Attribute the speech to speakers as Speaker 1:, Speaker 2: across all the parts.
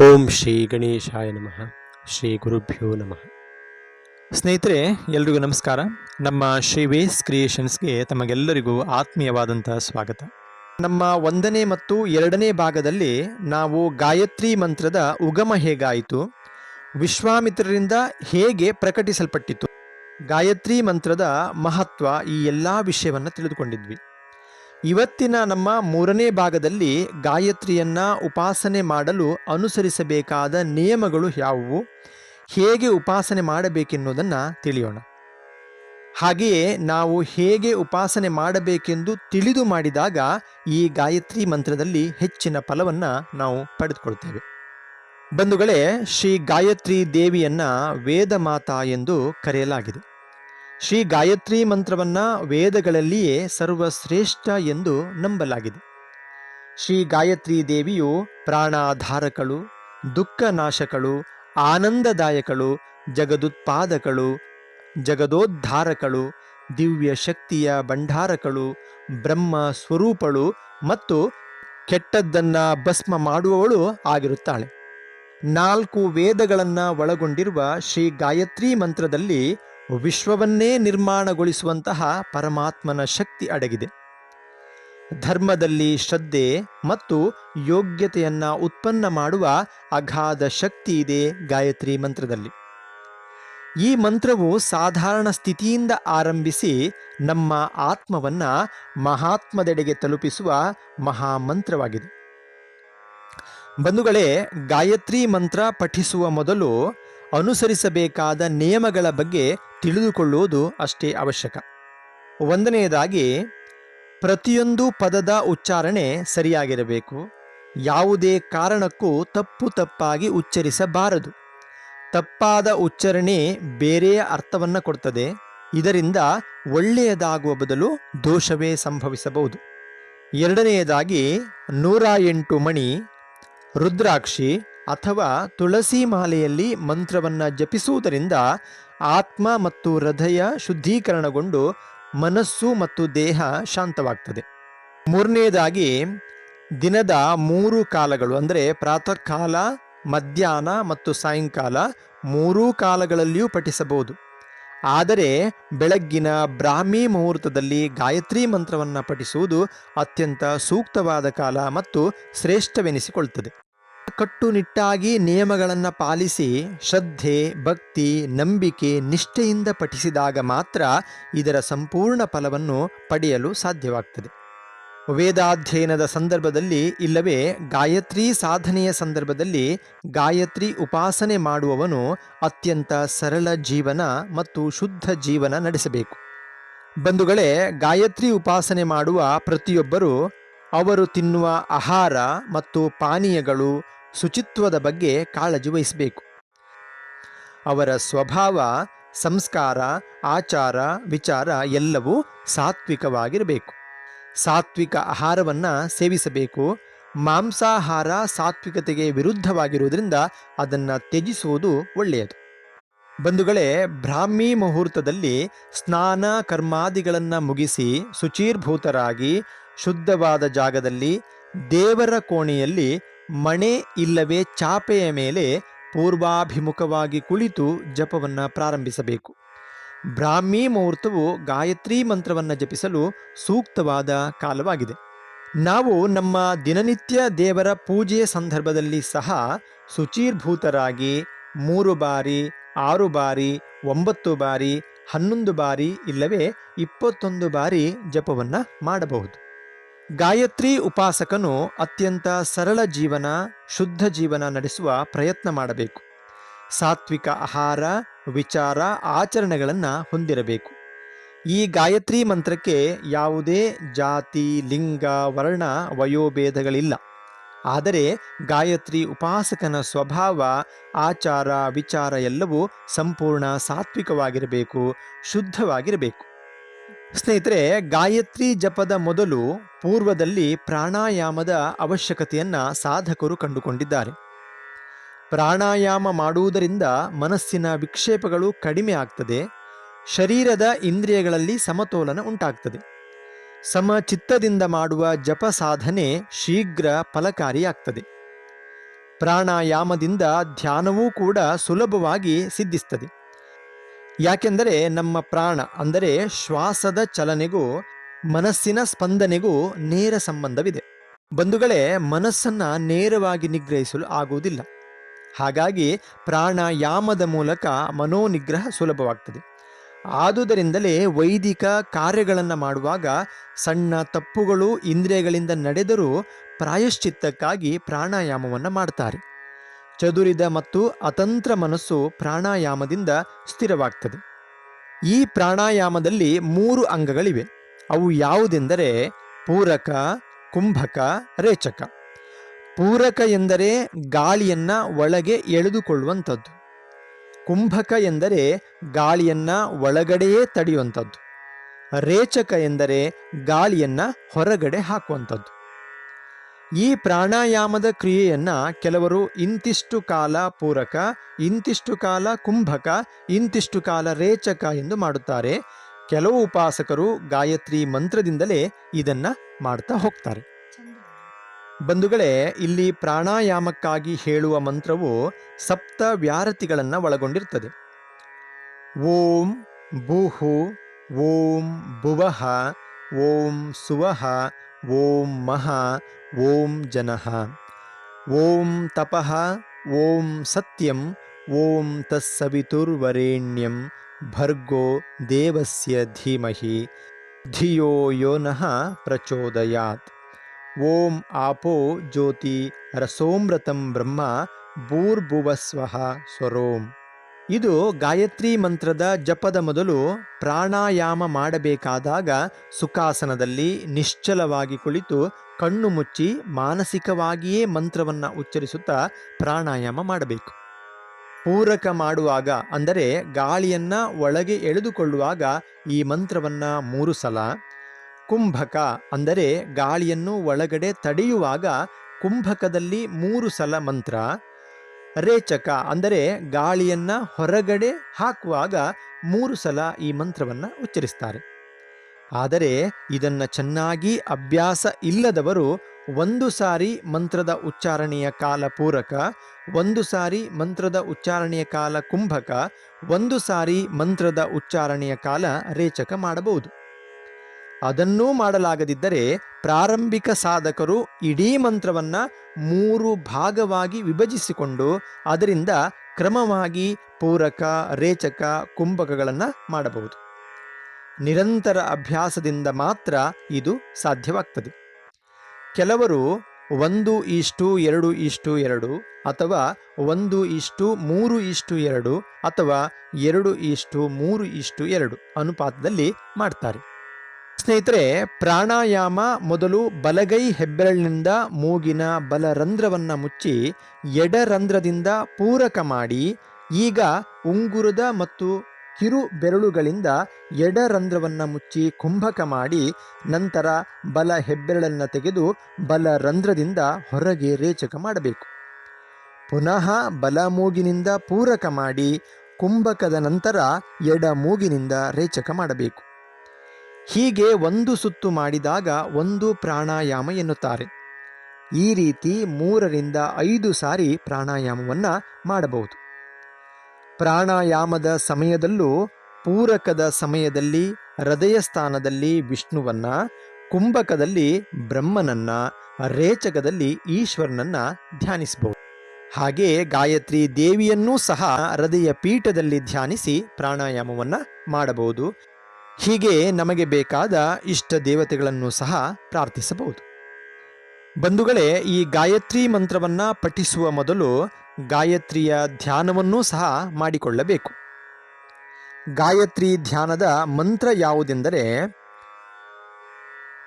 Speaker 1: ಓಂ ಶ್ರೀ ಗಣೇಶಾಯ ನಮಃ. ಶ್ರೀ ಗುರುಭ್ಯೋ ನಮಃ. ಸ್ನೇಹಿತರೆ, ಎಲ್ರಿಗೂ ನಮಸ್ಕಾರ. ನಮ್ಮ ಶ್ರೀ ವೇಸ್ ಕ್ರಿಯೇಷನ್ಸ್ಗೆ ತಮಗೆಲ್ಲರಿಗೂ ಆತ್ಮೀಯವಾದಂತಹ ಸ್ವಾಗತ. ನಮ್ಮ ಒಂದನೇ ಮತ್ತು ಎರಡನೇ ಭಾಗದಲ್ಲಿ ನಾವು ಗಾಯತ್ರಿ ಮಂತ್ರದ ಉಗಮ ಹೇಗಾಯಿತು, ವಿಶ್ವಾಮಿತ್ರರಿಂದ ಹೇಗೆ ಪ್ರಕಟಿಸಲ್ಪಟ್ಟಿತು, ಗಾಯತ್ರಿ ಮಂತ್ರದ ಮಹತ್ವ ಈ ಎಲ್ಲ ವಿಷಯವನ್ನು ತಿಳಿದುಕೊಂಡಿದ್ವಿ. ಇವತ್ತಿನ ನಮ್ಮ ಮೂರನೇ ಭಾಗದಲ್ಲಿ ಗಾಯತ್ರಿಯನ್ನ ಉಪಾಸನೆ ಮಾಡಲು ಅನುಸರಿಸಬೇಕಾದ ನಿಯಮಗಳು ಯಾವುವು? ಹೇಗೆ ಉಪಾಸನೆ ಮಾಡಬೇಕೆನ್ನುವುದನ್ನು ತಿಳಿಯೋಣ. ಹಾಗೆಯೇ ನಾವು ಹೇಗೆ ಉಪಾಸನೆ ಮಾಡಬೇಕೆಂದು ತಿಳಿದು ಮಾಡಿದಾಗ ಈ ಗಾಯತ್ರಿ ಮಂತ್ರದಲ್ಲಿ ಹೆಚ್ಚಿನ ಫಲವನ್ನು ನಾವು ಪಡೆದುಕೊಳ್ತೇವೆ. ಬಂಧುಗಳೇ, ಶ್ರೀ ಗಾಯತ್ರಿ ದೇವಿಯನ್ನ ವೇದ ಮಾತಾ ಎಂದು ಕರೆಯಲಾಗಿದೆ. ಶ್ರೀ ಗಾಯತ್ರಿ ಮಂತ್ರವನ್ನ ವೇದಗಳಲ್ಲಿಯೇ ಸರ್ವಶ್ರೇಷ್ಠ ಎಂದು ನಂಬಲಾಗಿದೆ. ಶ್ರೀ ಗಾಯತ್ರಿ ದೇವಿಯು ಪ್ರಾಣಾಧಾರಕಳು, ದುಃಖನಾಶಕಳು, ಆನಂದದಾಯಕಳು, ಜಗದುತ್ಪಾದಕಳು, ಜಗದೋದ್ಧಾರಕಳು, ದಿವ್ಯ ಶಕ್ತಿಯ ಭಂಡಾರಕಳು, ಬ್ರಹ್ಮ ಸ್ವರೂಪಳು ಮತ್ತು ಕೆಟ್ಟದ್ದನ್ನ ಭಸ್ಮ ಮಾಡುವವಳು ಆಗಿರುತ್ತಾಳೆ. ನಾಲ್ಕು ವೇದಗಳನ್ನು ಒಳಗೊಂಡಿರುವ ಶ್ರೀ ಗಾಯತ್ರಿ ಮಂತ್ರದಲ್ಲಿ ವಿಶ್ವವನ್ನೇ ನಿರ್ಮಾಣಗೊಳಿಸುವಂತಹ ಪರಮಾತ್ಮನ ಶಕ್ತಿ ಅಡಗಿದೆ. ಧರ್ಮದಲ್ಲಿ ಶ್ರದ್ಧೆ ಮತ್ತು ಯೋಗ್ಯತೆಯನ್ನು ಉತ್ಪನ್ನ ಮಾಡುವ ಅಗಾಧ ಶಕ್ತಿ ಇದೆ ಗಾಯತ್ರಿ ಮಂತ್ರದಲ್ಲಿ. ಈ ಮಂತ್ರವು ಸಾಧಾರಣ ಸ್ಥಿತಿಯಿಂದ ಆರಂಭಿಸಿ ನಮ್ಮ ಆತ್ಮವನ್ನ ಮಹಾತ್ಮದೆಡೆಗೆ ತಲುಪಿಸುವ ಮಹಾಮಂತ್ರವಾಗಿದೆ. ಬಂಧುಗಳೇ, ಗಾಯತ್ರಿ ಮಂತ್ರ ಪಠಿಸುವ ಮೊದಲು ಅನುಸರಿಸಬೇಕಾದ ನಿಯಮಗಳ ಬಗ್ಗೆ ತಿಳಿದುಕೊಳ್ಳುವುದು ಅಷ್ಟೇ ಅವಶ್ಯಕ. ಒಂದನೆಯದಾಗಿ, ಪ್ರತಿಯೊಂದು ಪದದ ಉಚ್ಚಾರಣೆ ಸರಿಯಾಗಿರಬೇಕು. ಯಾವುದೇ ಕಾರಣಕ್ಕೂ ತಪ್ಪು ತಪ್ಪಾಗಿ ಉಚ್ಚರಿಸಬಾರದು. ತಪ್ಪಾದ ಉಚ್ಚಾರಣೆ ಬೇರೆಯ ಅರ್ಥವನ್ನು ಕೊಡ್ತದೆ. ಇದರಿಂದ ಒಳ್ಳೆಯದಾಗುವ ಬದಲು ದೋಷವೇ ಸಂಭವಿಸಬಹುದು. ಎರಡನೆಯದಾಗಿ, ನೂರ ಎಂಟು ಮಣಿ, ರುದ್ರಾಕ್ಷಿ ಅಥವಾ ತುಳಸಿ ಮಾಲೆಯಲ್ಲಿ ಮಂತ್ರವನ್ನು ಜಪಿಸುವುದರಿಂದ ಆತ್ಮ ಮತ್ತು ಹೃದಯ ಶುದ್ಧೀಕರಣಗೊಂಡು ಮನಸ್ಸು ಮತ್ತು ದೇಹ ಶಾಂತವಾಗ್ತದೆ. ಮೂರನೆಯದಾಗಿ ದಿನದ ಮೂರು ಕಾಲಗಳು ಅಂದರೆ ಪ್ರಾತಃ ಕಾಲ ಮಧ್ಯಾಹ್ನ ಮತ್ತು ಸಾಯಂಕಾಲ ಮೂರೂ ಕಾಲಗಳಲ್ಲಿಯೂ ಪಠಿಸಬಹುದು. ಆದರೆ ಬೆಳಗ್ಗಿನ ಬ್ರಾಹ್ಮಿ ಮುಹೂರ್ತದಲ್ಲಿ ಗಾಯತ್ರಿ ಮಂತ್ರವನ್ನು ಪಠಿಸುವುದು ಅತ್ಯಂತ ಸೂಕ್ತವಾದ ಕಾಲ ಮತ್ತು ಶ್ರೇಷ್ಠವೆನಿಸಿಕೊಳ್ತದೆ. ಕಟ್ಟುನಿಟ್ಟಾಗಿ ನಿಯಮಗಳನ್ನು ಪಾಲಿಸಿ ಶ್ರದ್ಧೆ, ಭಕ್ತಿ, ನಂಬಿಕೆ, ನಿಷ್ಠೆಯಿಂದ ಪಠಿಸಿದಾಗ ಮಾತ್ರ ಇದರ ಸಂಪೂರ್ಣ ಫಲವನ್ನು ಪಡೆಯಲು ಸಾಧ್ಯವಾಗ್ತದೆ. ವೇದಾಧ್ಯಯನದ ಸಂದರ್ಭದಲ್ಲಿ ಇಲ್ಲವೇ ಗಾಯತ್ರಿ ಸಾಧನೆಯ ಸಂದರ್ಭದಲ್ಲಿ ಗಾಯತ್ರಿ ಉಪಾಸನೆ ಮಾಡುವವನು ಅತ್ಯಂತ ಸರಳ ಜೀವನ ಮತ್ತು ಶುದ್ಧ ಜೀವನ ನಡೆಸಬೇಕು. ಬಂಧುಗಳೇ, ಗಾಯತ್ರಿ ಉಪಾಸನೆ ಮಾಡುವ ಪ್ರತಿಯೊಬ್ಬರೂ ಅವರು ತಿನ್ನುವ ಆಹಾರ ಮತ್ತು ಪಾನೀಯಗಳು ಶುಚಿತ್ವದ ಬಗ್ಗೆ ಕಾಳಜಿ ವಹಿಸಬೇಕು. ಅವರ ಸ್ವಭಾವ, ಸಂಸ್ಕಾರ, ಆಚಾರ, ವಿಚಾರ ಎಲ್ಲವೂ ಸಾತ್ವಿಕವಾಗಿರಬೇಕು. ಸಾತ್ವಿಕ ಆಹಾರವನ್ನು ಸೇವಿಸಬೇಕು. ಮಾಂಸಾಹಾರ ಸಾತ್ವಿಕತೆಗೆ ವಿರುದ್ಧವಾಗಿರುವುದರಿಂದ ಅದನ್ನು ತ್ಯಜಿಸುವುದು ಒಳ್ಳೆಯದು. ಬಂಧುಗಳೇ, ಬ್ರಾಹ್ಮಿ ಮುಹೂರ್ತದಲ್ಲಿ ಸ್ನಾನ ಕರ್ಮಾದಿಗಳನ್ನು ಮುಗಿಸಿ ಶುಚೀರ್ಭೂತರಾಗಿ ಶುದ್ಧವಾದ ಜಾಗದಲ್ಲಿ ದೇವರ ಕೋಣೆಯಲ್ಲಿ ಮಣೆ ಇಲ್ಲವೇ ಚಾಪೆಯ ಮೇಲೆ ಪೂರ್ವಾಭಿಮುಖವಾಗಿ ಕುಳಿತು ಜಪವನ್ನು ಪ್ರಾರಂಭಿಸಬೇಕು. ಬ್ರಾಹ್ಮಿ ಮುಹೂರ್ತವು ಗಾಯತ್ರಿ ಮಂತ್ರವನ್ನು ಜಪಿಸಲು ಸೂಕ್ತವಾದ ಕಾಲವಾಗಿದೆ. ನಾವು ನಮ್ಮ ದಿನನಿತ್ಯ ದೇವರ ಪೂಜೆಯ ಸಂದರ್ಭದಲ್ಲಿ ಸಹ ಶುಚೀರ್ಭೂತರಾಗಿ ಮೂರು ಬಾರಿ, ಆರು ಬಾರಿ, ಒಂಬತ್ತು ಬಾರಿ, ಹನ್ನೊಂದು ಬಾರಿ, ಇಲ್ಲವೇ ಇಪ್ಪತ್ತೊಂದು ಬಾರಿ ಜಪವನ್ನು ಮಾಡಬಹುದು. ಗಾಯತ್ರಿ ಉಪಾಸಕನು ಅತ್ಯಂತ ಸರಳ ಜೀವನ, ಶುದ್ಧ ಜೀವನ ನಡೆಸುವ ಪ್ರಯತ್ನ ಮಾಡಬೇಕು. ಸಾತ್ವಿಕ ಆಹಾರ, ವಿಚಾರ, ಆಚರಣೆಗಳನ್ನು ಹೊಂದಿರಬೇಕು. ಈ ಗಾಯತ್ರಿ ಮಂತ್ರಕ್ಕೆ ಯಾವುದೇ ಜಾತಿ, ಲಿಂಗ, ವರ್ಣ, ವಯೋಭೇದಗಳಿಲ್ಲ. ಆದರೆ ಗಾಯತ್ರಿ ಉಪಾಸಕನ ಸ್ವಭಾವ, ಆಚಾರ, ವಿಚಾರ ಎಲ್ಲವೂ ಸಂಪೂರ್ಣ ಸಾತ್ವಿಕವಾಗಿರಬೇಕು, ಶುದ್ಧವಾಗಿರಬೇಕು. ಸ್ನೇಹಿತರೆ, ಗಾಯತ್ರಿ ಜಪದ ಮೊದಲು ಪೂರ್ವದಲ್ಲಿ ಪ್ರಾಣಾಯಾಮದ ಅವಶ್ಯಕತೆಯನ್ನು ಸಾಧಕರು ಕಂಡುಕೊಂಡಿದ್ದಾರೆ. ಪ್ರಾಣಾಯಾಮ ಮಾಡುವುದರಿಂದ ಮನಸ್ಸಿನ ವಿಕ್ಷೇಪಗಳು ಕಡಿಮೆ ಆಗ್ತದೆ, ಶರೀರದ ಇಂದ್ರಿಯಗಳಲ್ಲಿ ಸಮತೋಲನ ಉಂಟಾಗ್ತದೆ. ಸಮಚಿತ್ತದಿಂದ ಮಾಡುವ ಜಪ ಸಾಧನೆ ಶೀಘ್ರ ಫಲಕಾರಿಯಾಗ್ತದೆ. ಪ್ರಾಣಾಯಾಮದಿಂದ ಧ್ಯಾನವೂ ಕೂಡ ಸುಲಭವಾಗಿ ಸಿದ್ಧಿಸ್ತದೆ. ಯಾಕೆಂದರೆ ನಮ್ಮ ಪ್ರಾಣ, ಅಂದರೆ ಶ್ವಾಸದ ಚಲನೆಗೂ ಮನಸ್ಸಿನ ಸ್ಪಂದನೆಗೂ ನೇರ ಸಂಬಂಧವಿದೆ. ಬಂಧುಗಳೇ, ಮನಸ್ಸನ್ನ ನೇರವಾಗಿ ನಿಗ್ರಹಿಸಲು ಆಗುವುದಿಲ್ಲ. ಹಾಗಾಗಿ ಪ್ರಾಣಾಯಾಮದ ಮೂಲಕ ಮನೋನಿಗ್ರಹ ಸುಲಭವಾಗ್ತದೆ. ಆದುದರಿಂದಲೇ ವೈದಿಕ ಕಾರ್ಯಗಳನ್ನು ಮಾಡುವಾಗ ಸಣ್ಣ ತಪ್ಪುಗಳು, ಇಂದ್ರಿಯಗಳಿಂದ ನಡೆದರೂ ಪ್ರಾಯಶ್ಚಿತ್ತಕ್ಕಾಗಿ ಪ್ರಾಣಾಯಾಮವನ್ನು ಮಾಡ್ತಾರೆ. ಚದುರಿದ ಮತ್ತು ಅತಂತ್ರ ಮನಸ್ಸು ಪ್ರಾಣಾಯಾಮದಿಂದ ಸ್ಥಿರವಾಗ್ತದೆ. ಈ ಪ್ರಾಣಾಯಾಮದಲ್ಲಿ ಮೂರು ಅಂಗಗಳಿವೆ. ಅವು ಯಾವುದೆಂದರೆ ಪೂರಕ, ಕುಂಭಕ, ರೇಚಕ. ಪೂರಕ ಎಂದರೆ ಗಾಳಿಯನ್ನು ಒಳಗೆ ಎಳೆದುಕೊಳ್ಳುವಂಥದ್ದು. ಕುಂಭಕ ಎಂದರೆ ಗಾಳಿಯನ್ನ ಒಳಗಡೆಯೇ ತಡೆಯುವಂಥದ್ದು. ರೇಚಕ ಎಂದರೆ ಗಾಳಿಯನ್ನು ಹೊರಗಡೆ ಹಾಕುವಂಥದ್ದು. ಈ ಪ್ರಾಣಾಯಾಮದ ಕ್ರಿಯೆಯನ್ನು ಕೆಲವರು ಇಂತಿಷ್ಟು ಕಾಲ ಪೂರಕ, ಇಂತಿಷ್ಟು ಕಾಲ ಕುಂಭಕ, ಇಂತಿಷ್ಟು ಕಾಲ ರೇಚಕ ಎಂದು ಮಾಡುತ್ತಾರೆ. ಕೆಲವು ಉಪಾಸಕರು ಗಾಯತ್ರಿ ಮಂತ್ರದಿಂದಲೇ ಇದನ್ನು ಮಾಡ್ತಾ ಹೋಗ್ತಾರೆ. ಬಂಧುಗಳೇ, ಇಲ್ಲಿ ಪ್ರಾಣಾಯಾಮಕ್ಕಾಗಿ ಹೇಳುವ ಮಂತ್ರವು ಸಪ್ತ ವ್ಯಾರತಿಗಳನ್ನು ಒಳಗೊಂಡಿರ್ತದೆ. ಓಂ ಭೂಹು, ಓಂ ಭುವಹ ಓಂ ಸುವಃ ॐ मः ॐ जनः। ॐ तपः ॐ सत्यम् ॐ तत्सवितुर्वरेण्यं। भर्गो देवस्य धीमहि धियो यो नः प्रचोदयात्। ॐ आपो ज्योति रसोमृतं ब्रह्म भूर्भुवस्वः स्वरोम्। ಇದು ಗಾಯತ್ರಿ ಮಂತ್ರದ ಜಪದ ಮೊದಲು ಪ್ರಾಣಾಯಾಮ ಮಾಡಬೇಕಾದಾಗ ಸುಖಾಸನದಲ್ಲಿ ನಿಶ್ಚಲವಾಗಿ ಕುಳಿತು ಕಣ್ಣು ಮುಚ್ಚಿ ಮಾನಸಿಕವಾಗಿಯೇ ಮಂತ್ರವನ್ನು ಉಚ್ಚರಿಸುತ್ತಾ ಪ್ರಾಣಾಯಾಮ ಮಾಡಬೇಕು. ಪೂರಕ ಮಾಡುವಾಗ, ಅಂದರೆ ಗಾಳಿಯನ್ನ ಒಳಗೆ ಎಳೆದುಕೊಳ್ಳುವಾಗ ಈ ಮಂತ್ರವನ್ನ ಮೂರು ಸಲ. ಕುಂಭಕ, ಅಂದರೆ ಗಾಳಿಯನ್ನು ಒಳಗಡೆ ತಡೆಯುವಾಗ ಕುಂಭಕದಲ್ಲಿ ಮೂರು ಸಲ ಮಂತ್ರ. ರೇಚಕ ಅಂದರೆ ಗಾಳಿಯನ್ನ ಹೊರಗಡೆ ಹಾಕುವಾಗ ಮೂರು ಸಲ ಈ ಮಂತ್ರವನ್ನು ಉಚ್ಚರಿಸ್ತಾರೆ. ಆದರೆ ಇದನ್ನು ಚೆನ್ನಾಗಿ ಅಭ್ಯಾಸ ಇಲ್ಲದವರು ಒಂದು ಸಾರಿ ಮಂತ್ರದ ಉಚ್ಚಾರಣೆಯ ಕಾಲ ಪೂರಕ, ಒಂದು ಸಾರಿ ಮಂತ್ರದ ಉಚ್ಚಾರಣೆಯ ಕಾಲ ಕುಂಭಕ, ಒಂದು ಸಾರಿ ಮಂತ್ರದ ಉಚ್ಚಾರಣೆಯ ಕಾಲ ರೇಚಕ ಮಾಡಬಹುದು. ಅದನ್ನೂ ಮಾಡಲಾಗದಿದ್ದರೆ ಪ್ರಾರಂಭಿಕ ಸಾಧಕರು ಇಡೀ ಮಂತ್ರವನ್ನ ಮೂರು ಭಾಗವಾಗಿ ವಿಭಜಿಸಿಕೊಂಡು ಅದರಿಂದ ಕ್ರಮವಾಗಿ ಪೂರಕ, ರೇಚಕ, ಕುಂಭಕಗಳನ್ನು ಮಾಡಬಹುದು. ನಿರಂತರ ಅಭ್ಯಾಸದಿಂದ ಮಾತ್ರ ಇದು ಸಾಧ್ಯವಾಗ್ತದೆ. ಕೆಲವರು ಒಂದು ಇಷ್ಟು, ಎರಡು ಇಷ್ಟು, ಎರಡು ಅಥವಾ ಒಂದು ಇಷ್ಟು, ಮೂರು ಇಷ್ಟು, ಎರಡು ಅಥವಾ ಎರಡು ಇಷ್ಟು, ಮೂರು ಇಷ್ಟು, ಎರಡು ಅನುಪಾತದಲ್ಲಿ ಮಾಡ್ತಾರೆ. ಸ್ನೇಹಿತರೆ, ಪ್ರಾಣಾಯಾಮ ಮೊದಲು ಬಲಗೈ ಹೆಬ್ಬೆರಳಿನಿಂದ ಮೂಗಿನ ಬಲರಂಧ್ರವನ್ನ ಮುಚ್ಚಿ ಎಡರಂಧ್ರದಿಂದ ಪೂರಕ ಮಾಡಿ, ಈಗ ಉಂಗುರದ ಮತ್ತು ಕಿರು ಬೆರಳುಗಳಿಂದ ಎಡರಂಧ್ರವನ್ನು ಮುಚ್ಚಿ ಕುಂಭಕ ಮಾಡಿ, ನಂತರ ಬಲ ಹೆಬ್ಬೆರಳನ್ನು ತೆಗೆದು ಬಲ ರಂಧ್ರದಿಂದ ಹೊರಗೆ ರೇಚಕ ಮಾಡಬೇಕು. ಪುನಃ ಬಲ ಮೂಗಿನಿಂದ ಪೂರಕ ಮಾಡಿ, ಕುಂಭಕದ ನಂತರ ಎಡ ಮೂಗಿನಿಂದ ರೇಚಕ ಮಾಡಬೇಕು. ಹೀಗೆ ಒಂದು ಸುತ್ತು ಮಾಡಿದಾಗ ಒಂದು ಪ್ರಾಣಾಯಾಮ ಎನ್ನುತ್ತಾರೆ. ಈ ರೀತಿ ಮೂರರಿಂದ ಐದು ಸಾರಿ ಪ್ರಾಣಾಯಾಮವನ್ನು ಮಾಡಬಹುದು. ಪ್ರಾಣಾಯಾಮದ ಸಮಯದಲ್ಲೂ ಪೂರಕದ ಸಮಯದಲ್ಲಿ ಹೃದಯ ಸ್ಥಾನದಲ್ಲಿ ವಿಷ್ಣುವನ್ನ, ಕುಂಭಕದಲ್ಲಿ ಬ್ರಹ್ಮನನ್ನ, ರೇಚಕದಲ್ಲಿ ಈಶ್ವರನನ್ನ ಧ್ಯಾನಿಸಬಹುದು. ಹಾಗೆ ಗಾಯತ್ರಿ ದೇವಿಯನ್ನೂ ಸಹ ಹೃದಯ ಪೀಠದಲ್ಲಿ ಧ್ಯಾನಿಸಿ ಪ್ರಾಣಾಯಾಮವನ್ನು ಮಾಡಬಹುದು. ಹೀಗೆ ನಮಗೆ ಬೇಕಾದ ಇಷ್ಟ ದೇವತೆಗಳನ್ನು ಸಹ ಪ್ರಾರ್ಥಿಸಬಹುದು. ಬಂಧುಗಳೇ, ಈ ಗಾಯತ್ರಿ ಮಂತ್ರವನ್ನ ಪಠಿಸುವ ಮೊದಲು ಗಾಯತ್ರಿಯ ಧ್ಯಾನವನ್ನೂ ಸಹ ಮಾಡಿಕೊಳ್ಳಬೇಕು. ಗಾಯತ್ರಿ ಧ್ಯಾನದ ಮಂತ್ರ ಯಾವುದೆಂದರೆ,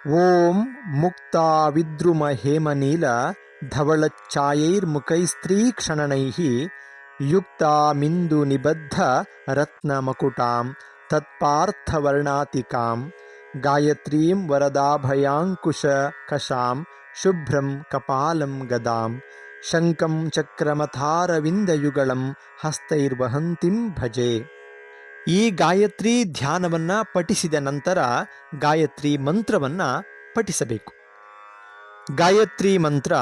Speaker 1: ಓಂ ಮುಕ್ತ ವಿದ್ರುಮ ಹೇಮನೀಲ ಯುಕ್ತ ಮಿಂದು ನಿಬದ್ಧ ರತ್ನಮಕುಟಾಂ ತತ್ಪಾರ್ಥವರ್ಣಾತಿಕಾಂ ಗಾಯತ್ರೀಂ ವರದಾಭಯಾಂಕುಶ ಕಷಾಂ ಶುಭ್ರಂ ಕಪಾಲಂ ಗದಾಂ ಶಂಕಂ ಚಕ್ರಮಥಾರವಿಂದಯುಗಳಂ ಹಸ್ತೈರ್ವಹಂತಿಂ ಭಜೆ ಈ ಗಾಯತ್ರಿ ಧ್ಯಾನವನ್ನ ಪಠಿಸಿದ ನಂತರ ಗಾಯತ್ರಿ ಮಂತ್ರವನ್ನ ಪಠಿಸಬೇಕು. ಗಾಯತ್ರಿ ಮಂತ್ರ,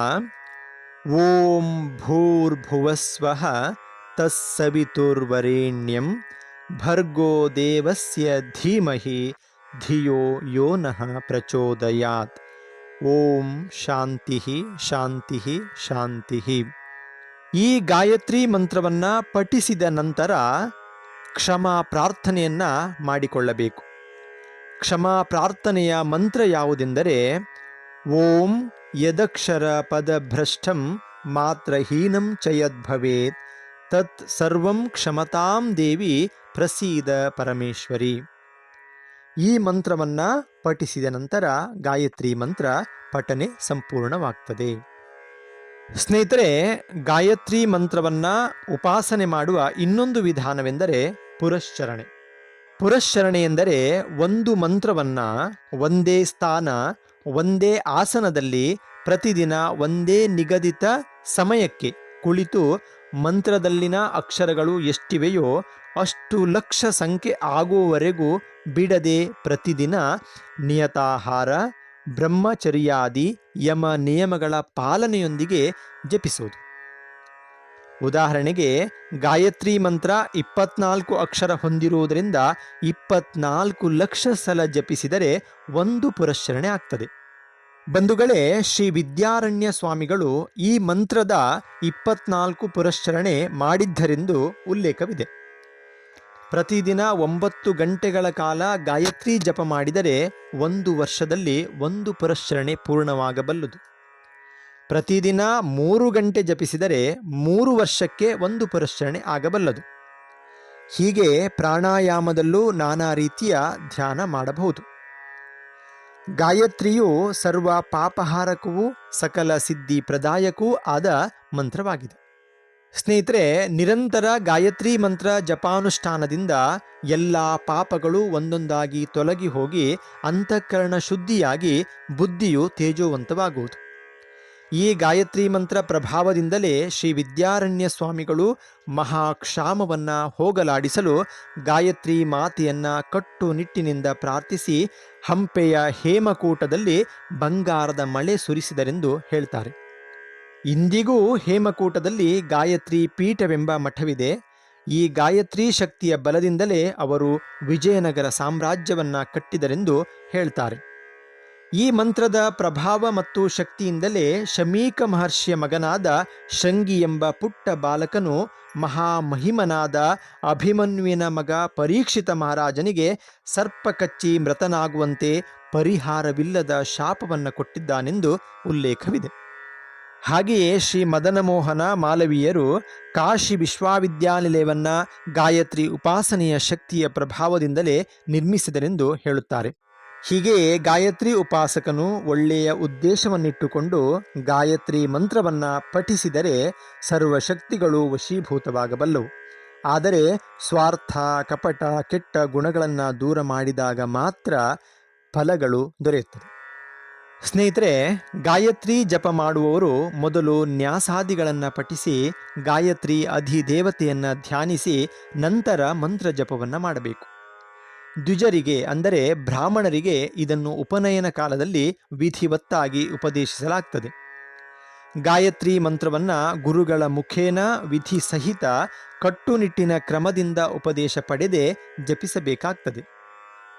Speaker 1: ಓಂ ಭೂರ್ಭುವಸ್ವಃ ತಸ್ಸವಿತುರ್ವರೆಣ್ಯಂ ಭರ್ಗೋ ದೇವಸ್ಯ ಧೀಮಹಿ ಧಿಯೋ ಯೋ ನಃ ಪ್ರಚೋದಯಾತ್ ಓಂ ಶಾಂತಿ ಶಾಂತಿ ಶಾಂತಿ ಈ ಗಾಯತ್ರಿ ಮಂತ್ರವನ್ನ ಪಠಿಸಿದ ನಂತರ ಕ್ಷಮಾ ಪ್ರಾರ್ಥನೆಯನ್ನ ಮಾಡಿಕೊಳ್ಳಬೇಕು. ಕ್ಷಮಾ ಪ್ರಾರ್ಥನೆಯ ಮಂತ್ರ ಯಾವುದೆಂದರೆ, ಓಂ ಯದಕ್ಷರ ಪದಭ್ರಷ್ಟಂ ಮಾತ್ರಹೀನಂ ಚಯದ್ಭವೇತ್ ಯದ್ಭವೇತ್, ತತ್ ಸರ್ವಂ ಕ್ಷಮತಾಂ ದೇವಿ ಪ್ರಸೀದ ಪರಮೇಶ್ವರಿ. ಈ ಮಂತ್ರವನ್ನ ಪಠಿಸಿದ ನಂತರ ಗಾಯತ್ರಿ ಮಂತ್ರ ಪಠನೆ ಸಂಪೂರ್ಣವಾಗ್ತದೆ. ಸ್ನೇಹಿತರೆ, ಗಾಯತ್ರಿ ಮಂತ್ರವನ್ನ ಉಪಾಸನೆ ಮಾಡುವ ಇನ್ನೊಂದು ವಿಧಾನವೆಂದರೆ ಪುರಶ್ಚರಣೆ. ಪುರಶ್ಚರಣೆ ಎಂದರೆ ಒಂದು ಮಂತ್ರವನ್ನ ಒಂದೇ ಸ್ಥಾನ, ಒಂದೇ ಆಸನದಲ್ಲಿ ಪ್ರತಿದಿನ ಒಂದೇ ನಿಗದಿತ ಸಮಯಕ್ಕೆ ಕುಳಿತು ಮಂತ್ರದಲ್ಲಿನ ಅಕ್ಷರಗಳು ಎಷ್ಟಿವೆಯೋ ಅಷ್ಟು ಲಕ್ಷ ಸಂಖ್ಯೆ ಆಗುವವರೆಗೂ ಬಿಡದೆ ಪ್ರತಿದಿನ ನಿಯತಾಹಾರ, ಬ್ರಹ್ಮಚರ್ಯಾದಿ, ಯಮ ನಿಯಮಗಳ ಪಾಲನೆಯೊಂದಿಗೆ ಜಪಿಸುವುದು. ಉದಾಹರಣೆಗೆ, ಗಾಯತ್ರಿ ಮಂತ್ರ ಇಪ್ಪತ್ನಾಲ್ಕು ಅಕ್ಷರ ಹೊಂದಿರುವುದರಿಂದ ಇಪ್ಪತ್ನಾಲ್ಕು ಲಕ್ಷ ಸಲ ಜಪಿಸಿದರೆ ಒಂದು ಪುರಶ್ಚರಣೆ ಆಗ್ತದೆ. ಬಂಧುಗಳೇ, ಶ್ರೀ ವಿದ್ಯಾರಣ್ಯ ಸ್ವಾಮಿಗಳು ಈ ಮಂತ್ರದ ಇಪ್ಪತ್ನಾಲ್ಕು ಪುರಶ್ಚರಣೆ ಮಾಡಿದ್ದರೆಂದು ಉಲ್ಲೇಖವಿದೆ. ಪ್ರತಿದಿನ ಒಂಬತ್ತು ಗಂಟೆಗಳ ಕಾಲ ಗಾಯತ್ರಿ ಜಪ ಮಾಡಿದರೆ ಒಂದು ವರ್ಷದಲ್ಲಿ ಒಂದು ಪುರಶ್ಚರಣೆ ಪೂರ್ಣವಾಗಬಲ್ಲದು. ಪ್ರತಿದಿನ ಮೂರು ಗಂಟೆ ಜಪಿಸಿದರೆ ಮೂರು ವರ್ಷಕ್ಕೆ ಒಂದು ಪುರಶ್ಚರಣೆ ಆಗಬಲ್ಲದು. ಹೀಗೆ ಪ್ರಾಣಾಯಾಮದಲ್ಲೂ ನಾನಾ ರೀತಿಯ ಧ್ಯಾನ ಮಾಡಬಹುದು. ಗಾಯತ್ರಿಯು ಸರ್ವ ಪಾಪಹಾರಕವೂ ಸಕಲ ಸಿದ್ಧಿ ಪ್ರದಾಯಕವೂ ಆದ ಮಂತ್ರವಾಗಿದೆ. ಸ್ನೇಹಿತರೆ, ನಿರಂತರ ಗಾಯತ್ರಿ ಮಂತ್ರ ಜಪಾನುಷ್ಠಾನದಿಂದ ಎಲ್ಲ ಪಾಪಗಳು ಒಂದೊಂದಾಗಿ ತೊಲಗಿ ಹೋಗಿ ಅಂತಃಕರಣ ಶುದ್ಧಿಯಾಗಿ ಬುದ್ಧಿಯು ತೇಜೋವಂತವಾಗುವುದು. ಈ ಗಾಯತ್ರಿ ಮಂತ್ರ ಪ್ರಭಾವದಿಂದಲೇ ಶ್ರೀ ವಿದ್ಯಾರಣ್ಯ ಸ್ವಾಮಿಗಳು ಮಹಾಕ್ಷಾಮವನ್ನು ಹೋಗಲಾಡಿಸಲು ಗಾಯತ್ರಿ ಮಾತೆಯನ್ನು ಕಟ್ಟುನಿಟ್ಟಿನಿಂದ ಪ್ರಾರ್ಥಿಸಿ ಹಂಪೆಯ ಹೇಮಕೂಟದಲ್ಲಿ ಬಂಗಾರದ ಮಳೆ ಸುರಿಸಿದರೆಂದು ಹೇಳ್ತಾರೆ. ಇಂದಿಗೂ ಹೇಮಕೂಟದಲ್ಲಿ ಗಾಯತ್ರಿ ಪೀಠವೆಂಬ ಮಠವಿದೆ. ಈ ಗಾಯತ್ರಿ ಶಕ್ತಿಯ ಬಲದಿಂದಲೇ ಅವರು ವಿಜಯನಗರ ಸಾಮ್ರಾಜ್ಯವನ್ನ ಕಟ್ಟಿದರೆಂದು ಹೇಳ್ತಾರೆ. ಈ ಮಂತ್ರದ ಪ್ರಭಾವ ಮತ್ತು ಶಕ್ತಿಯಿಂದಲೇ ಶಮೀಕ ಮಹರ್ಷಿಯ ಮಗನಾದ ಶೃಂಗಿ ಎಂಬ ಪುಟ್ಟ ಬಾಲಕನು ಮಹಾಮಹಿಮನಾದ ಅಭಿಮನ್ಯುವಿನ ಮಗ ಪರೀಕ್ಷಿತ ಮಹಾರಾಜನಿಗೆ ಸರ್ಪ ಕಚ್ಚಿ ಮೃತನಾಗುವಂತೆ ಪರಿಹಾರವಿಲ್ಲದ ಶಾಪವನ್ನು ಕೊಟ್ಟಿದ್ದಾನೆಂದು ಉಲ್ಲೇಖವಿದೆ. ಹಾಗೆಯೇ ಶ್ರೀ ಮದನಮೋಹನ ಮಾಲವೀಯರು ಕಾಶಿ ವಿಶ್ವವಿದ್ಯಾನಿಲಯವನ್ನು ಗಾಯತ್ರಿ ಉಪಾಸನೆಯ ಶಕ್ತಿಯ ಪ್ರಭಾವದಿಂದಲೇ ನಿರ್ಮಿಸಿದರೆಂದು ಹೇಳುತ್ತಾರೆ. ಹೀಗೆಯೇ ಗಾಯತ್ರಿ ಉಪಾಸಕನು ಒಳ್ಳೆಯ ಉದ್ದೇಶವನ್ನಿಟ್ಟುಕೊಂಡು ಗಾಯತ್ರಿ ಮಂತ್ರವನ್ನ ಪಠಿಸಿದರೆ ಸರ್ವಶಕ್ತಿಗಳು ವಶೀಭೂತವಾಗಬಲ್ಲವು. ಆದರೆ ಸ್ವಾರ್ಥ, ಕಪಟ, ಕೆಟ್ಟ ಗುಣಗಳನ್ನು ದೂರ ಮಾಡಿದಾಗ ಮಾತ್ರ ಫಲಗಳು ದೊರೆಯುತ್ತದೆ ಸ್ನೇಹಿತರೆ, ಗಾಯತ್ರಿ ಜಪ ಮಾಡುವವರು ಮೊದಲು ನ್ಯಾಸಾದಿಗಳನ್ನು ಪಠಿಸಿ, ಗಾಯತ್ರಿ ಅಧಿದೇವತೆಯನ್ನು ಧ್ಯಾನಿಸಿ ನಂತರ ಮಂತ್ರ ಜಪವನ್ನು ಮಾಡಬೇಕು. ದ್ವಿಜರಿಗೆ ಅಂದರೆ ಬ್ರಾಹ್ಮಣರಿಗೆ ಇದನ್ನು ಉಪನಯನ ಕಾಲದಲ್ಲಿ ವಿಧಿವತ್ತಾಗಿ ಉಪದೇಶಿಸಲಾಗ್ತದೆ. ಗಾಯತ್ರಿ ಮಂತ್ರವನ್ನು ಗುರುಗಳ ಮುಖೇನ ವಿಧಿ ಸಹಿತ ಕಟ್ಟುನಿಟ್ಟಿನ ಕ್ರಮದಿಂದ ಉಪದೇಶ ಪಡೆದೇ ಜಪಿಸಬೇಕಾಗ್ತದೆ.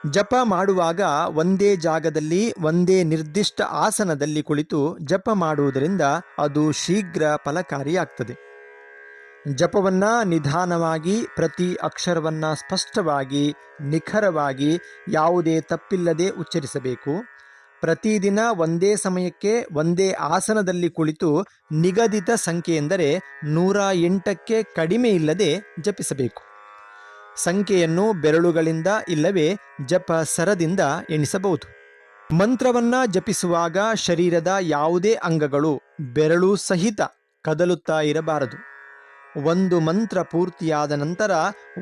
Speaker 1: ಜಪ ಮಾಡುವಾಗ ಒಂದೇ ಜಾಗದಲ್ಲಿ, ಒಂದೇ ನಿರ್ದಿಷ್ಟ ಆಸನದಲ್ಲಿ ಕುಳಿತು ಜಪ ಮಾಡುವುದರಿಂದ ಅದು ಶೀಘ್ರ ಫಲಕಾರಿಯಾಗ್ತದೆ. ಜಪವನ್ನ ನಿಧಾನವಾಗಿ, ಪ್ರತಿ ಅಕ್ಷರವನ್ನ ಸ್ಪಷ್ಟವಾಗಿ, ನಿಖರವಾಗಿ, ಯಾವುದೇ ತಪ್ಪಿಲ್ಲದೆ ಉಚ್ಚರಿಸಬೇಕು. ಪ್ರತಿದಿನ ಒಂದೇ ಸಮಯಕ್ಕೆ, ಒಂದೇ ಆಸನದಲ್ಲಿ ಕುಳಿತು ನಿಗದಿತ ಸಂಖ್ಯೆ ಎಂದರೆ ನೂರ ಎಂಟಕ್ಕೆ ಕಡಿಮೆ ಇಲ್ಲದೆ ಜಪಿಸಬೇಕು. ಸಂಖ್ಯೆಯನ್ನು ಬೆರಳುಗಳಿಂದ ಇಲ್ಲವೇ ಜಪ ಸರದಿಂದ ಎಣಿಸಬಹುದು. ಮಂತ್ರವನ್ನ ಜಪಿಸುವಾಗ ಶರೀರದ ಯಾವುದೇ ಅಂಗಗಳು ಬೆರಳು ಸಹಿತ ಕದಲುತ್ತಾ ಇರಬಾರದು. ಒಂದು ಮಂತ್ರ ಪೂರ್ತಿಯಾದ ನಂತರ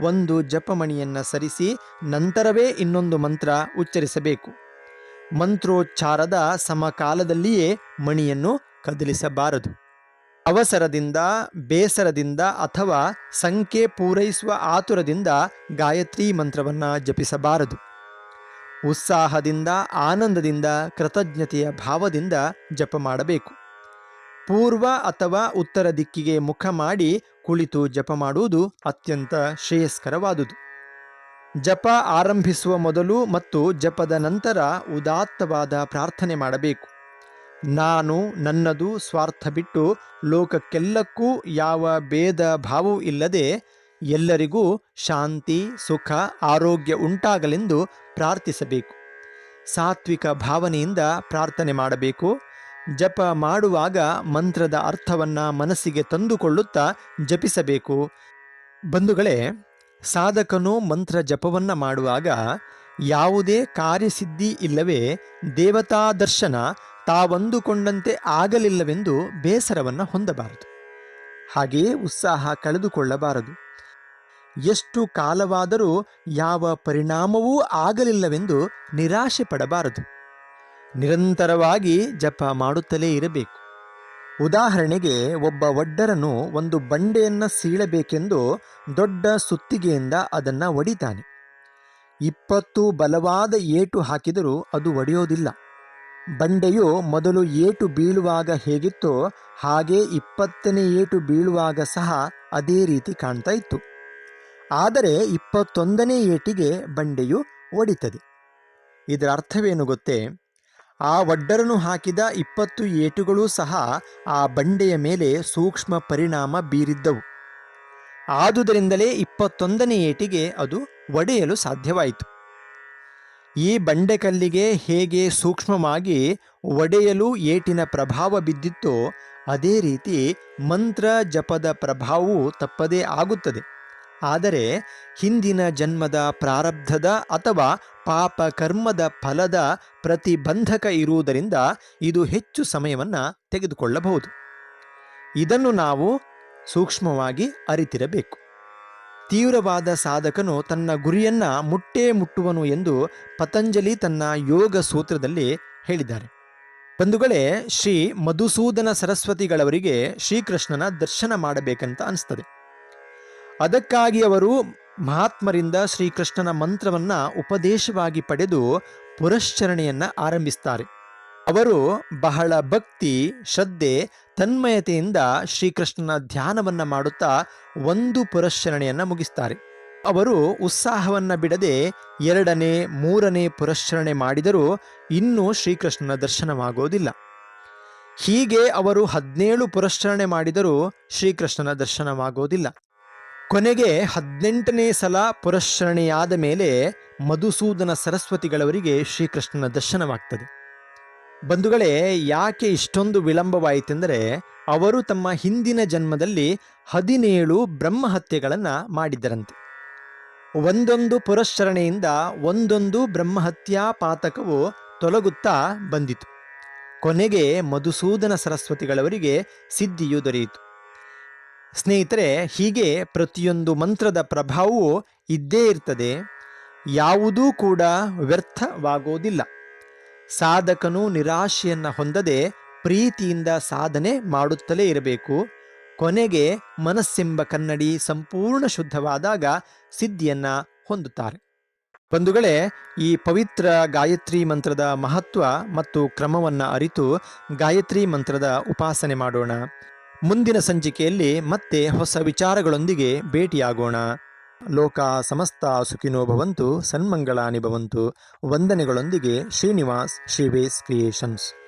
Speaker 1: ಒಂದು ಜಪಮಣಿಯನ್ನು ಸರಿಸಿ ನಂತರವೇ ಇನ್ನೊಂದು ಮಂತ್ರ ಉಚ್ಚರಿಸಬೇಕು. ಮಂತ್ರೋಚ್ಚಾರದ ಸಮಕಾಲದಲ್ಲಿಯೇ ಮಣಿಯನ್ನು ಕದಲಿಸಬಾರದು. ಅವಸರದಿಂದ, ಬೇಸರದಿಂದ ಅಥವಾ ಸಂಖ್ಯೆ ಪೂರೈಸುವ ಆತುರದಿಂದ ಗಾಯತ್ರಿ ಮಂತ್ರವನ್ನು ಜಪಿಸಬಾರದು. ಉತ್ಸಾಹದಿಂದ, ಆನಂದದಿಂದ, ಕೃತಜ್ಞತೆಯ ಭಾವದಿಂದ ಜಪ ಮಾಡಬೇಕು. ಪೂರ್ವ ಅಥವಾ ಉತ್ತರ ದಿಕ್ಕಿಗೆ ಮುಖ ಮಾಡಿ ಕುಳಿತು ಜಪ ಮಾಡುವುದು ಅತ್ಯಂತ ಶ್ರೇಯಸ್ಕರವಾದುದು. ಜಪ ಆರಂಭಿಸುವ ಮೊದಲು ಮತ್ತು ಜಪದ ನಂತರ ಉದಾತ್ತವಾದ ಪ್ರಾರ್ಥನೆ ಮಾಡಬೇಕು. ನಾನು ನನ್ನದು ಸ್ವಾರ್ಥ ಬಿಟ್ಟು ಲೋಕಕ್ಕೆಲ್ಲಕ್ಕೂ ಯಾವ ಭೇದ ಭಾವವೂ ಇಲ್ಲದೆ ಎಲ್ಲರಿಗೂ ಶಾಂತಿ, ಸುಖ, ಆರೋಗ್ಯ ಉಂಟಾಗಲೆಂದು ಪ್ರಾರ್ಥಿಸಬೇಕು. ಸಾತ್ವಿಕ ಭಾವನೆಯಿಂದ ಪ್ರಾರ್ಥನೆ ಮಾಡಬೇಕು. ಜಪ ಮಾಡುವಾಗ ಮಂತ್ರದ ಅರ್ಥವನ್ನು ಮನಸ್ಸಿಗೆ ತಂದುಕೊಳ್ಳುತ್ತಾ ಜಪಿಸಬೇಕು. ಬಂಧುಗಳೇ, ಸಾಧಕನು ಮಂತ್ರ ಜಪವನ್ನು ಮಾಡುವಾಗ ಯಾವುದೇ ಕಾರ್ಯಸಿದ್ಧಿ ಇಲ್ಲವೇ ದೇವತಾ ದರ್ಶನ ತಾವಂದುಕೊಂಡಂತೆ ಆಗಲಿಲ್ಲವೆಂದು ಬೇಸರವನ್ನು ಹೊಂದಬಾರದು. ಹಾಗೆಯೇ ಉತ್ಸಾಹ ಕಳೆದುಕೊಳ್ಳಬಾರದು. ಎಷ್ಟು ಕಾಲವಾದರೂ ಯಾವ ಪರಿಣಾಮವೂ ಆಗಲಿಲ್ಲವೆಂದು ನಿರಾಶೆ ಪಡಬಾರದು ನಿರಂತರವಾಗಿ ಜಪ ಮಾಡುತ್ತಲೇ ಇರಬೇಕು. ಉದಾಹರಣೆಗೆ ಒಬ್ಬ ಒಡ್ಡರನು ಒಂದು ಬಂಡೆಯನ್ನು ಸೀಳಬೇಕೆಂದು ದೊಡ್ಡ ಸುತ್ತಿಗೆಯಿಂದ ಅದನ್ನು ಒಡಿತಾನೆ. ಇಪ್ಪತ್ತು ಬಲವಾದ ಏಟು ಹಾಕಿದರೂ ಅದು ಒಡೆಯೋದಿಲ್ಲ. ಬಂಡೆಯು ಮೊದಲು ಏಟು ಬೀಳುವಾಗ ಹೇಗಿತ್ತೋ ಹಾಗೆ ಇಪ್ಪತ್ತನೇ ಏಟು ಬೀಳುವಾಗ ಸಹ ಅದೇ ರೀತಿ ಕಾಣ್ತಾ ಇತ್ತು. ಆದರೆ ಇಪ್ಪತ್ತೊಂದನೇ ಏಟಿಗೆ ಬಂಡೆಯು ಒಡಿತದೆ ಇದರ ಅರ್ಥವೇನು ಗೊತ್ತೇ? ಆ ಒಡ್ಡರನ್ನು ಹಾಕಿದ ಇಪ್ಪತ್ತು ಏಟುಗಳೂ ಸಹ ಆ ಬಂಡೆಯ ಮೇಲೆ ಸೂಕ್ಷ್ಮ ಪರಿಣಾಮ ಬೀರಿದ್ದವು. ಆದುದರಿಂದಲೇ ಇಪ್ಪತ್ತೊಂದನೇ ಏಟಿಗೆ ಅದು ಒಡೆಯಲು ಸಾಧ್ಯವಾಯಿತು. ಈ ಬಂಡೆಕಲ್ಲಿಗೆ ಹೇಗೆ ಸೂಕ್ಷ್ಮವಾಗಿ ಒಡೆಯಲು ಏಟಿನ ಪ್ರಭಾವ ಬಿದ್ದಿತ್ತೋ ಅದೇ ರೀತಿ ಮಂತ್ರ ಜಪದ ಪ್ರಭಾವವು ತಪ್ಪದೇ ಆಗುತ್ತದೆ. ಆದರೆ ಹಿಂದಿನ ಜನ್ಮದ ಪ್ರಾರಬ್ಧದ ಅಥವಾ ಪಾಪ ಕರ್ಮದ ಫಲದ ಪ್ರತಿಬಂಧಕ ಇರುವುದರಿಂದ ಇದು ಹೆಚ್ಚು ಸಮಯವನ್ನು ತೆಗೆದುಕೊಳ್ಳಬಹುದು. ಇದನ್ನು ನಾವು ಸೂಕ್ಷ್ಮವಾಗಿ ಅರಿತಿರಬೇಕು. ತೀವ್ರವಾದ ಸಾಧಕನು ತನ್ನ ಗುರಿಯನ್ನ ಮುಟ್ಟೇ ಮುಟ್ಟುವನು ಎಂದು ಪತಂಜಲಿ ತನ್ನ ಯೋಗ ಸೂತ್ರದಲ್ಲಿ ಹೇಳಿದ್ದಾರೆ. ಬಂಧುಗಳೇ, ಶ್ರೀ ಮಧುಸೂದನ ಸರಸ್ವತಿಗಳವರಿಗೆ ಶ್ರೀಕೃಷ್ಣನ ದರ್ಶನ ಮಾಡಬೇಕಂತ ಅನಿಸ್ತದೆ. ಅದಕ್ಕಾಗಿ ಅವರು ಮಹಾತ್ಮರಿಂದ ಶ್ರೀಕೃಷ್ಣನ ಮಂತ್ರವನ್ನ ಉಪದೇಶವಾಗಿ ಪಡೆದು ಪುರಶ್ಚರಣೆಯನ್ನ ಆರಂಭಿಸ್ತಾರೆ. ಅವರು ಬಹಳ ಭಕ್ತಿ, ಶ್ರದ್ಧೆ ತನ್ಮಯತೆಯಿಂದ ಶ್ರೀಕೃಷ್ಣನ ಧ್ಯಾನವನ್ನ ಮಾಡುತ್ತಾ ಒಂದು ಪುರಶ್ಚರಣೆಯನ್ನ ಮುಗಿಸ್ತಾರೆ. ಅವರು ಉತ್ಸಾಹವನ್ನ ಬಿಡದೆ ಎರಡನೇ, ಮೂರನೇ ಪುರಶ್ಚರಣೆ ಮಾಡಿದರೂ ಇನ್ನೂ ಶ್ರೀಕೃಷ್ಣನ ದರ್ಶನವಾಗೋದಿಲ್ಲ. ಹೀಗೆ ಅವರು ಹದಿನೇಳು ಪುರಶ್ಚರಣೆ ಮಾಡಿದರೂ ಶ್ರೀಕೃಷ್ಣನ ದರ್ಶನವಾಗೋದಿಲ್ಲ. ಕೊನೆಗೆ ಹದಿನೆಂಟನೇ ಸಲ ಪುರಶ್ಚರಣೆಯಾದ ಮೇಲೆ ಮಧುಸೂದನ ಸರಸ್ವತಿಗಳವರಿಗೆ ಶ್ರೀಕೃಷ್ಣನ ದರ್ಶನವಾಗ್ತದೆ. ಬಂಧುಗಳೇ, ಯಾಕೆ ಇಷ್ಟೊಂದು ವಿಳಂಬವಾಯಿತೆಂದರೆ ಅವರು ತಮ್ಮ ಹಿಂದಿನ ಜನ್ಮದಲ್ಲಿ ಹದಿನೇಳು ಬ್ರಹ್ಮಹತ್ಯೆಗಳನ್ನು ಮಾಡಿದ್ದರಂತೆ. ಒಂದೊಂದು ಪುರಶ್ಚರಣೆಯಿಂದ ಒಂದೊಂದು ಬ್ರಹ್ಮಹತ್ಯಾ ಪಾತಕವು ತೊಲಗುತ್ತಾ ಬಂದಿತು. ಕೊನೆಗೆ ಮಧುಸೂದನ ಸರಸ್ವತಿಗಳವರಿಗೆ ಸಿದ್ಧಿಯು ದೊರೆಯಿತು. ಸ್ನೇಹಿತರೆ, ಹೀಗೆ ಪ್ರತಿಯೊಂದು ಮಂತ್ರದ ಪ್ರಭಾವವು ಇದ್ದೇ ಇರ್ತದೆ. ಯಾವುದೂ ಕೂಡ ವ್ಯರ್ಥವಾಗೋದಿಲ್ಲ. ಸಾಧಕನು ನಿರಾಶೆಯನ್ನು ಹೊಂದದೆ ಪ್ರೀತಿಯಿಂದ ಸಾಧನೆ ಮಾಡುತ್ತಲೇ ಇರಬೇಕು. ಕೊನೆಗೆ ಮನಸ್ಸೆಂಬ ಕನ್ನಡಿ ಸಂಪೂರ್ಣ ಶುದ್ಧವಾದಾಗ ಸಿದ್ಧಿಯನ್ನ ಹೊಂದುತ್ತಾರೆ. ಬಂಧುಗಳೇ, ಈ ಪವಿತ್ರ ಗಾಯತ್ರಿ ಮಂತ್ರದ ಮಹತ್ವ ಮತ್ತು ಕ್ರಮವನ್ನು ಅರಿತು ಗಾಯತ್ರಿ ಮಂತ್ರದ ಉಪಾಸನೆ ಮಾಡೋಣ. ಮುಂದಿನ ಸಂಚಿಕೆಯಲ್ಲಿ ಮತ್ತೆ ಹೊಸ ವಿಚಾರಗಳೊಂದಿಗೆ ಭೇಟಿಯಾಗೋಣ. ಲೋಕ ಸಮಸ್ತ ಸುಖಿನೋ ಭವಂತು ಸನ್ಮಂಗಳಾನಿ ಭವಂತು. ವಂದನೆಗಳೊಂದಿಗೆ ಶ್ರೀನಿವಾಸ್ ಶ್ರೀವೇಸ್ ಕ್ರಿಯೇಷನ್ಸ್.